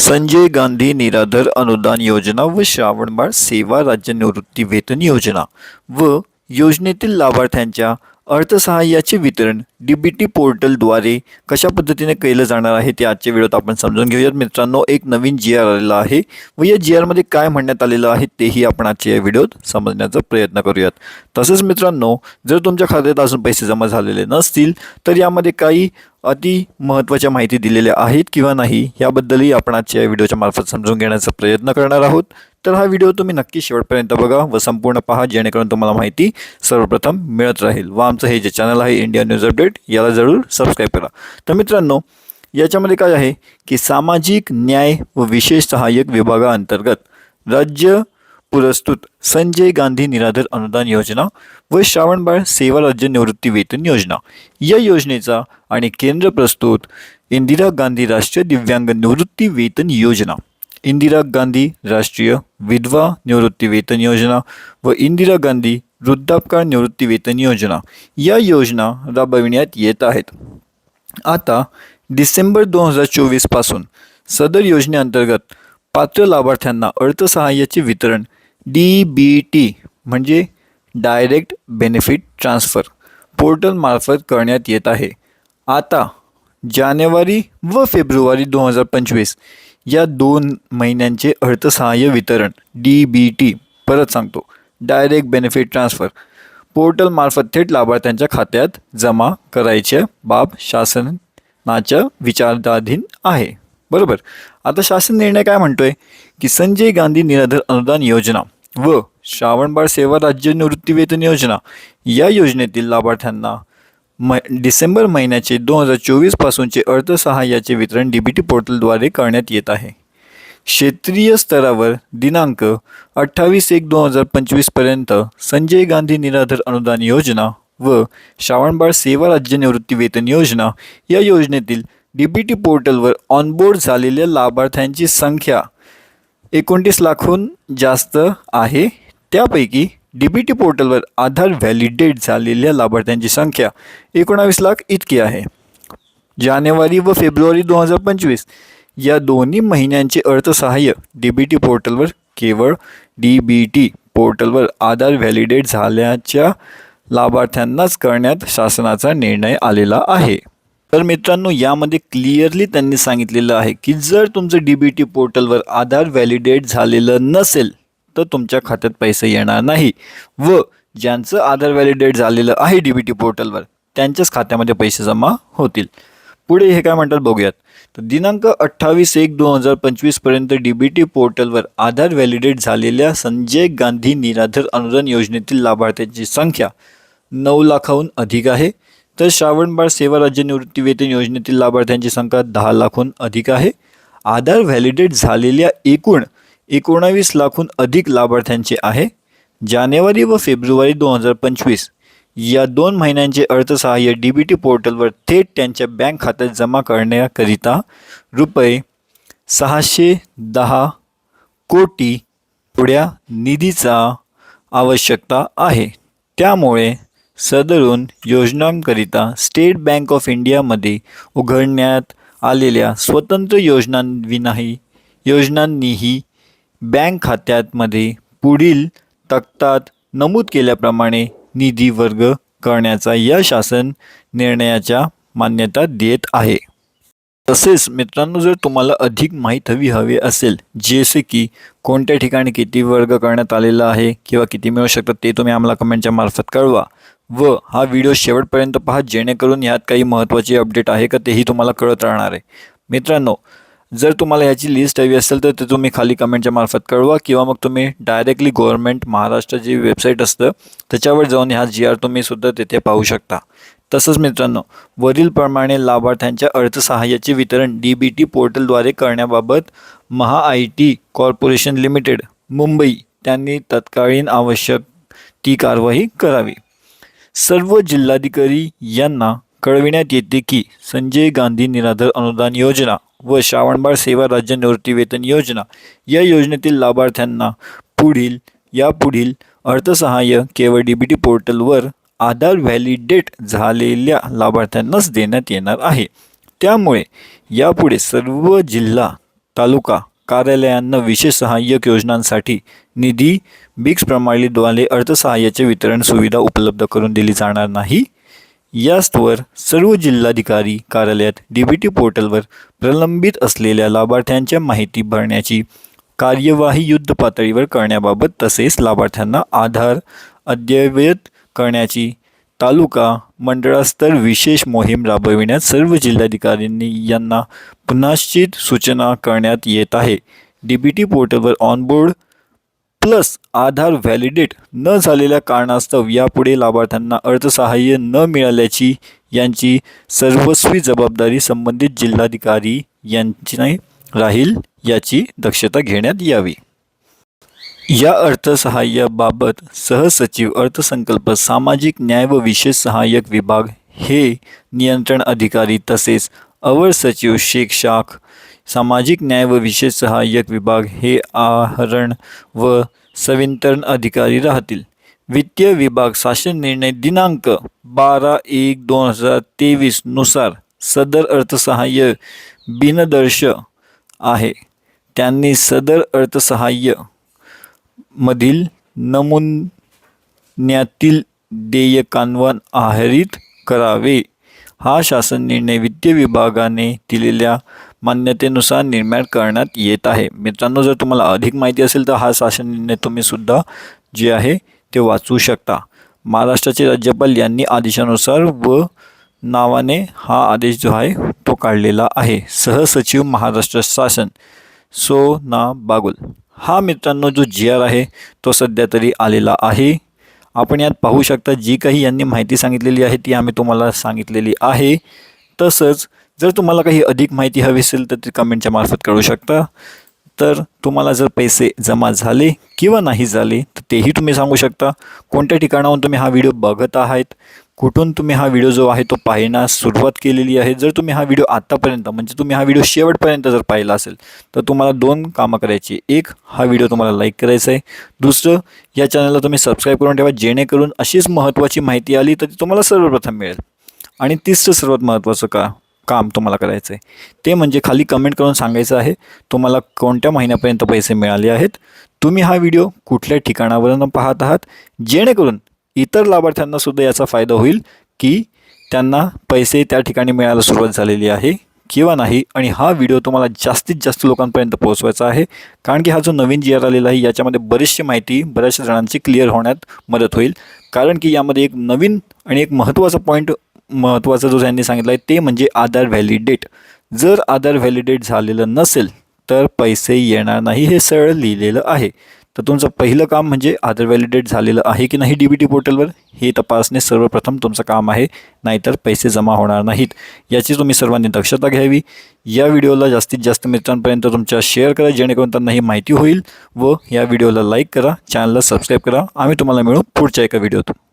संजय गांधी निराधार अनुदान योजना व श्रावणबाळ सेवा राज्य निवृत्ती वेतन योजना व योजनेतील लाभार्थ्यांच्या अर्थसहाय्याचे वितरण डी बी टी पोर्टलद्वारे कशा पद्धतीने केलं जाणार आहे ते आजच्या व्हिडिओत आपण समजून घेऊयात. मित्रांनो एक नवीन जी आर आलेला आहे व या जी आरमध्ये काय म्हणण्यात आलेलं आहे तेही आपण आजच्या या व्हिडिओत समजण्याचा प्रयत्न करूयात. तसंच मित्रांनो जर तुमच्या खात्यात अजून पैसे जमा झालेले नसतील तर यामध्ये काही अति महत्त्वाच्या माहिती दिलेल्या आहेत किंवा नाही याबद्दलही आपण आजच्या या व्हिडिओच्या मार्फत समजून घेण्याचा प्रयत्न करणार आहोत. तर हा व्हिडिओ तुम्ही नक्की शेवटपर्यंत बघा व संपूर्ण पहा जेणेकरून तुम्हाला माहिती सर्वप्रथम मिळत राहील. व आमचं हे जे चॅनल आहे इंडिया न्यूज अपडेट याला जरूर सबस्क्राईब करा. तर मित्रांनो याच्यामध्ये काय आहे की सामाजिक न्याय व विशेष सहाय्यक विभागाअंतर्गत राज्य पुरस्कृत संजय गांधी निराधार अनुदान योजना व श्रावणबाळ सेवा राज्य निवृत्ती वेतन योजना. या योजनेचा आणि केंद्र प्रस्तुत इंदिरा गांधी राष्ट्रीय दिव्यांग निवृत्ती वेतन योजना. इंदिरा गांधी राष्ट्रीय विधवा निवृत्ती वेतन योजना व इंदिरा गांधी वृद्धापकाळ निवृत्ती वेतन योजना या योजना राबविण्यात येत आहेत. आता डिसेंबर दोन हजार चोवीसपासून सदर योजनेअंतर्गत पात्र लाभार्थ्यांना अर्थसहाय्याचे वितरण डी बी टी म्हणजे डायरेक्ट बेनिफिट ट्रान्स्फर पोर्टलमार्फत करण्यात येत आहे. आता जानेवारी व फेब्रुवारी दोन हजार पंचवीस या दोन महिन्यांचे अर्थसहाय्य वितरण डी बी टी परत सांगतो. डायरेक्ट बेनिफिट ट्रान्स्फर पोर्टलमार्फत थेट लाभार्थ्यांच्या खात्यात जमा करायच्या बाब शासनाच्या विचाराधीन आहे. बरोबर? आता शासन निर्णय काय म्हणतोय? की संजय गांधी निराधार अनुदान योजना व श्रावणबाळ सेवा राज्य निवृत्तीवेतन योजना या योजनेतील लाभार्थ्यांना म डिसेंबर महिन्याचे दोन हजार चोवीसपासूनचे अर्थसहाय्याचे वितरण डी बी टी पोर्टलद्वारे करण्यात येत आहे. क्षेत्रीय स्तरावर दिनांक अठ्ठावीस एक दोन हजार पंचवीसपर्यंत संजय गांधी निराधार अनुदान योजना व श्रावणबाळ सेवा राज्य निवृत्ती वेतन योजना या योजनेतील डी बी टी पोर्टलवर ऑनबोर्ड झालेल्या लाभार्थ्यांची संख्या एकोणतीस लाखहून जास्त आहे. त्यापैकी डी बी टी पोर्टलवर आधार व्हॅलिडेट झालेल्या लाभार्थ्यांची संख्या एकोणावीस लाख इतकी आहे. जानेवारी व फेब्रुवारी दोन हजार पंचवीस या दोन्ही महिन्यांचे अर्थसहाय्य डी बी टी पोर्टलवर केवळ डी बी टी पोर्टलवर आधार व्हॅलिडेट झाल्याच्या लाभार्थ्यांनाच करण्यात शासनाचा निर्णय आलेला आहे. तर मित्रांनो यामध्ये क्लिअरली त्यांनी सांगितलेलं आहे की जर तुमचं डी बी टी पोर्टलवर आधार व्हॅलिडेट झालेलं नसेल तर तुमच्या खात्यात पैसे येणार नाही व ज्यांचं आधार व्हॅलिडेट झालेलं आहे डी बी टी पोर्टलवर त्यांच्याच खात्यामध्ये पैसे जमा होतील. पुढे हे काय म्हणतात बघूयात. तर दिनांक अठ्ठावीस एक दोन हजार पंचवीसपर्यंत डी बी टी पोर्टलवर आधार व्हॅलिडेट झालेल्या संजय गांधी निराधार अनुदान योजनेतील लाभार्थ्यांची संख्या नऊ लाखाहून अधिक आहे. तर श्रावणबाळ सेवा राज्य निवृत्तीवेतन योजनेतील लाभार्थ्यांची संख्या दहा लाखहून अधिक आहे. आधार व्हॅलिडेट झालेल्या एकूण एकोणावीस लाखहून अधिक लाभार्थ्यांचे आहे. जानेवारी व फेब्रुवारी दोन हजार पंचवीस या दोन महिन्यांचे अर्थसहाय्य डी बी टी पोर्टलवर थेट त्यांच्या बँक खात्यात जमा करण्याकरिता रुपये सहाशे दहा कोटी पुढ्या निधीचा आवश्यकता आहे. त्यामुळे सदरून योजनांकरिता स्टेट बँक ऑफ इंडियामध्ये उघडण्यात आलेल्या स्वतंत्र योजनांविनाही योजनांनीही बँक खात्यामध्ये पुढील तक्तात नमूद केल्याप्रमाणे निधी वर्ग करण्याचा या शासन निर्णयाच्या मान्यता देत आहे. तसेच मित्रांनो जर तुम्हाला अधिक माहीत हवी हवी असेल जसे की कोणत्या ठिकाणी किती वर्ग करण्यात आलेला आहे किंवा किती मिळू शकतात ते तुम्ही आम्हाला कमेंटच्या मार्फत कळवा व हा व्हिडिओ शेवटपर्यंत पहा जेणेकरून यात काही महत्त्वाचे अपडेट आहे का तेही तुम्हाला कळत राहणार आहे. मित्रांनो जर तुम्हाला ह्याची लिस्ट हवी असेल तर ते तुम्ही खाली कमेंटच्या मार्फत कळवा किंवा मग तुम्ही डायरेक्टली गव्हर्नमेंट महाराष्ट्र जी वेबसाईट असतं त्याच्यावर जाऊन ह्या जी आर तुम्ही सुद्धा तिथे पाहू शकता. तसंच मित्रांनो वरीलप्रमाणे लाभार्थ्यांच्या अर्थसहाय्याचे वितरण डी बी टी पोर्टलद्वारे करण्याबाबत Maha I T corporation limited Mumbai त्यांनी तत्कालीन आवश्यक ती कारवाई करावी. सर्व जिल्हाधिकारी यांना कळविण्यात येते की संजय गांधी निराधार अनुदान योजना व श्रावणबाळ सेवा राज्य निवृत्तीवेतन योजना या योजनेतील लाभार्थ्यांना पुढील यापुढील अर्थसहाय्य केवळ डी बी टी पोर्टलवर आधार व्हॅलिडेट झालेल्या लाभार्थ्यांनाच देण्यात येणार आहे. त्यामुळे यापुढे सर्व जिल्हा तालुका कार्यालयांना विशेष सहाय्यक योजनांसाठी निधी बिक्स प्रणालीद्वारे अर्थसहाय्याचे वितरण सुविधा उपलब्ध करून दिली जाणार नाही. यास्तवर सर्व जिल्हाधिकारी कार्यालयात डी बी टी पोर्टलवर प्रलंबित असलेल्या लाभार्थ्यांच्या माहिती भरण्याची कार्यवाही युद्ध पातळीवर करण्याबाबत तसेच लाभार्थ्यांना आधार अद्ययावत करण्याची तालुका मंडळास्तर विशेष मोहीम राबविण्यात सर्व जिल्हाधिकाऱ्यांनी यांना पुनश्चित सूचना करण्यात येत आहे. डी बी टी पोर्टलवर ऑनबोर्ड प्लस आधार व्हॅलिडेट न झालेल्या कारणास्तव यापुढे लाभार्थ्यांना अर्थसहाय्य न मिळाल्याची यांची सर्वस्वी जबाबदारी संबंधित जिल्हाधिकारी यांची राहील याची दक्षता घेण्यात यावी. या अर्थसहाय्याबाबत सहसचिव अर्थसंकल्प सामाजिक न्याय व विशेष सहाय्यक विभाग हे नियंत्रण अधिकारी तसेच अवर सचिव शेख शाख सामाजिक न्याय व विशेष सहाय्यक विभाग हे आहरण व संवितरण अधिकारी राहतील. वित्तीय विभाग शासन निर्णय दिनांक बारा एक दोन हजार तेवीसनुसार सदर अर्थसहाय्य बिनदर्श आहे. त्यांनी सदर अर्थसहाय्य मधील नमुन्यातील देयकांवर आधारित करावे. हा शासन निर्णय वित्तीय विभागाने दिलेल्या मान्यतेनुसार निर्माण करण्यात येत आहे. मित्रांनो जर तुम्हाला अधिक माहिती असेल तर हा शासन निर्णय तुम्ही सुद्धा जे आहे ते वाचू शकता. महाराष्ट्राचे राज्यपाल यांनी आदेशानुसार व नावाने हा आदेश जो आहे तो काढलेला आहे. सहसचिव महाराष्ट्र शासन सो ना बागुल. हा मित्रांनो जो जी आर आहे तो सध्या तरी आलेला आहे. आपण यात पाहू शकता जी काही यांनी माहिती सांगितलेली आहे ती आम्ही तुम्हाला सांगितलेली आहे. तसंच जर तुम्हाला काही अधिक माहिती हवी असेल तर ती कमेंटच्या मार्फत कळू शकता. तर तुम्हाला जर पैसे जमा झाले किंवा नाही झाले तर तेही तुम्ही सांगू शकता. कोणत्या ठिकाणाहून तुम्ही हा व्हिडिओ बघत आहात? कुठून तुम्ही हा व्हिडिओ जो आहे तो पाहण्यास सुरुवात केलेली आहे? जर तुम्ही हा व्हिडिओ आत्तापर्यंत म्हणजे तुम्ही हा व्हिडिओ शेवटपर्यंत जर पाहिला असेल तर तुम्हाला दोन कामं करायची. एक हा व्हिडिओ तुम्हाला लाईक करायचा आहे. दुसरं या चॅनलला तुम्ही सबस्क्राईब करून ठेवा जेणेकरून अशीच महत्त्वाची माहिती आली तर ती तुम्हाला सर्वप्रथम मिळेल. आणि तिसरं सर्वात महत्त्वाचं का? काम तुम्हाला करायचं आहे ते म्हणजे खाली कमेंट करून सांगायचं आहे तुम्हाला कोणत्या महिन्यापर्यंत पैसे मिळाले आहेत तुम्ही हा व्हिडिओ कुठल्या ठिकाणावरून पाहत आहात जेणेकरून इतर लाभार्थ्यांना सुद्धा याचा फायदा होईल की त्यांना पैसे त्या ठिकाणी मिळायला सुरुवात झालेली आहे किंवा नाही. आणि हा व्हिडिओ तुम्हाला जास्तीत जास्त लोकांपर्यंत पोहोचवायचा आहे कारण की हा जो नवीन जी आर आलेला आहे याच्यामध्ये बरीचशी माहिती बऱ्याचशा जणांची क्लिअर होण्यात मदत होईल. कारण की यामध्ये एक नवीन आणि एक महत्त्वाचा पॉईंट महत्त्वाचा जो त्यांनी सांगितला आहे ते म्हणजे आधार व्हॅलिडेट जर आधार व्हॅलिडेट झालेलं नसेल तर पैसे येणार नाही हे सरळ लिहिलेलं आहे. तर तुमचं पहिलं काम म्हणजे आधार व्हॅलिडेट झालेलं आहे की नाही डी बी टी पोर्टलवर? हे तपासणे सर्वप्रथम तुमचं काम आहे नाहीतर पैसे जमा होणार नाहीत. याची तुम्ही सर्वांनी दक्षता घ्यावी. या व्हिडिओला जास्तीत जास्त मित्रांपर्यंत तुमच्या शेअर करा जेणेकरून त्यांना ही माहिती होईल. व या व्हिडिओला लाईक करा चॅनलला सबस्क्राईब करा. आम्ही तुम्हाला मिळू पुढच्या एका व्हिडिओतून.